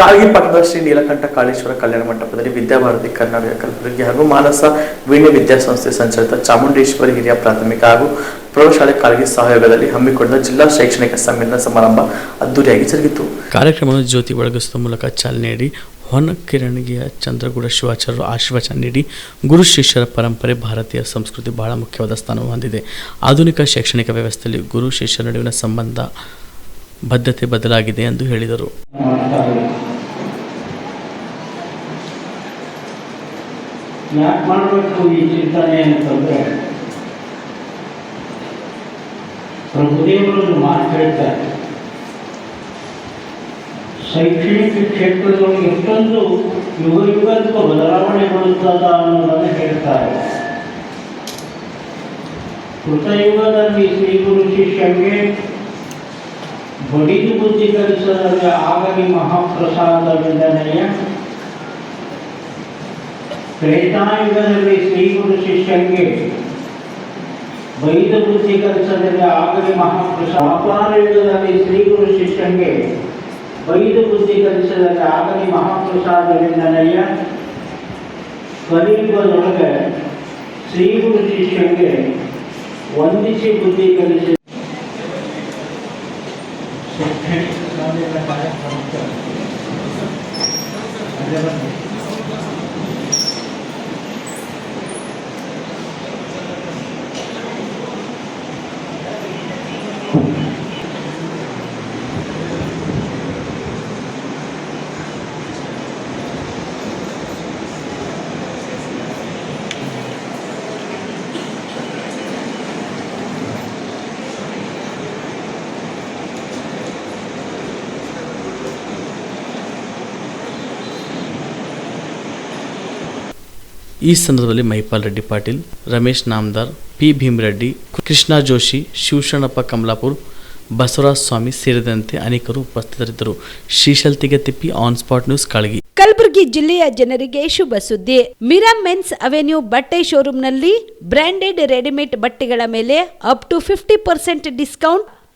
ಕಾಳಗಿ ಪಟ್ಟಣದ ಶ್ರೀ ನೀಲಕಂಠ ಕಾಳೇಶ್ವರ ಕಲ್ಯಾಣ ಮಂಟಪದಲ್ಲಿ ವಿದ್ಯಾಭಾರತಿ ಕರ್ನಾಟಕ ಕಲಬುರಗಿ ಹಾಗೂ ಮಾನಸ ವೀಣ್ಯ ವಿದ್ಯಾಸಂಸ್ಥೆ ಸಂಚಾಲಿತ ಚಾಮುಂಡೇಶ್ವರಿ ಹಿರಿಯ ಪ್ರಾಥಮಿಕ ಹಾಗೂ ಪ್ರೌಢಶಾಲೆ ಕಾಳಗಿ ಸಹಯೋಗದಲ್ಲಿ ಹಮ್ಮಿಕೊಂಡ ಜಿಲ್ಲಾ ಶೈಕ್ಷಣಿಕ ಸಮ್ಮೇಳನ ಸಮಾರಂಭ ಅದ್ದೂರಿಯಾಗಿ ಜರುಗಿತು. ಕಾರ್ಯಕ್ರಮವನ್ನು ಜ್ಯೋತಿ ಒಳಗಿಸುವ ಮೂಲಕ ಚಾಲನೆ ನೀಡಿ ಹೊನ ಕಿರಣಿಗೆಯ ಚಂದ್ರಗೂಡ ಶಿವಾಚಾರ್ಯರು ಆಶೀರ್ವಚನ ನೀಡಿ ಗುರು ಶಿಷ್ಯರ ಪರಂಪರೆ ಭಾರತೀಯ ಸಂಸ್ಕೃತಿ ಬಹಳ ಮುಖ್ಯವಾದ ಸ್ಥಾನವನ್ನು ಹೊಂದಿದೆ. ಆಧುನಿಕ ಶೈಕ್ಷಣಿಕ ವ್ಯವಸ್ಥೆಯಲ್ಲಿ ಗುರು ಶಿಷ್ಯರ ನಡುವಿನ ಸಂಬಂಧ ಬದ್ಧತೆ ಬದಲಾಗಿದೆ ಎಂದು ಹೇಳಿದರು. ಯಾಕೆ ಮಾಡಬೇಕು ಈ ಚಿಂತನೆ ಅಂತಂದ್ರೆ ಪ್ರಭುದೇವರೊಂದು ಮಾತು ಹೇಳ್ತಾರೆ. ಶೈಕ್ಷಣಿಕ ಕ್ಷೇತ್ರದೊಳಗೆ ಎಷ್ಟೊಂದು ಯುಗ ಬದಲಾವಣೆ ಬದಲಾವಣೆಗೊಳ್ಳುತ್ತದ ಅನ್ನೋದನ್ನು ಹೇಳ್ತಾರೆ. ಕೃತಯುಗದಲ್ಲಿ ಶ್ರೀ ಗುರು ಶಿಷ್ಯಂಗೆ ಬಡಿದು ಬುದ್ಧಿ ಕಲಿಸದಲ್ಲಿ ಆಗಲಿ ಮಹಾಪ್ರಸಾದವೆಂದನೆಯ? ತ್ರೇತಾಯುಗದಲ್ಲಿ ಶ್ರೀ ಗುರು ಶಿಷ್ಯಂಗೆ ಬೈದ ಬುದ್ಧಿ ಕಲಿಸದಲ್ಲಿ ಆಗಲಿ ಮಹಾಪ್ರಸಾದ ಅಪಾರ ಯುಗದಲ್ಲಿ ಶ್ರೀ ಗುರು ಶಿಷ್ಯಂಗೆ ಬೈದ ಬುದ್ಧಿ ಕಲಿಸದಲ್ಲಿ ಆಗಲಿ ಮಹಾಪ್ರಸಾದವೆಂದನೆಯ ಕಲಿಯುಗದೊಳಗೆ ಶ್ರೀ ಗುರು ಶಿಷ್ಯಂಗೆ ವಂದಿಸಿ ಬುದ್ಧಿ ಕಲಿಸಿ ಶೈಕ್ಷಣಿಕ ಶಾಲೆಗಳ ಈ ಸಂದರ್ಭದಲ್ಲಿ ಮಹಿಪಾಲ್ ರೆಡ್ಡಿ ಪಾಟೀಲ್ ರಮೇಶ್ ನಾಮದಾರ್ ಪಿ ಭೀಮರೆಡ್ಡಿ ಕೃಷ್ಣ ಜೋಶಿ, ಶಿವಶರಣಪ್ಪ ಕಮಲಾಪುರ್, ಬಸವರಾಜ ಸ್ವಾಮಿ ಸೇರಿದಂತೆ ಅನೇಕರು ಉಪಸ್ಥಿತರಿದ್ದರು. Shrishail Tippi, on spot news Kalagi. Kalaburagi ಜಿಲ್ಲೆಯ ಜನರಿಗೆ ಶುಭ ಸುದ್ದಿ. ಮಿರಾ ಮೆನ್ಸ್ ಅವೆನ್ಯೂ ಬಟ್ಟೆ ಶೋರೂಮ್ನಲ್ಲಿ ಬ್ರಾಂಡೆಡ್ ರೆಡಿಮೇಡ್ ಬಟ್ಟೆಗಳ ಮೇಲೆ up to fifty percent discount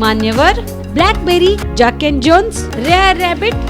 Manyavar Blackberrys Jack and Jones Rare Rabbit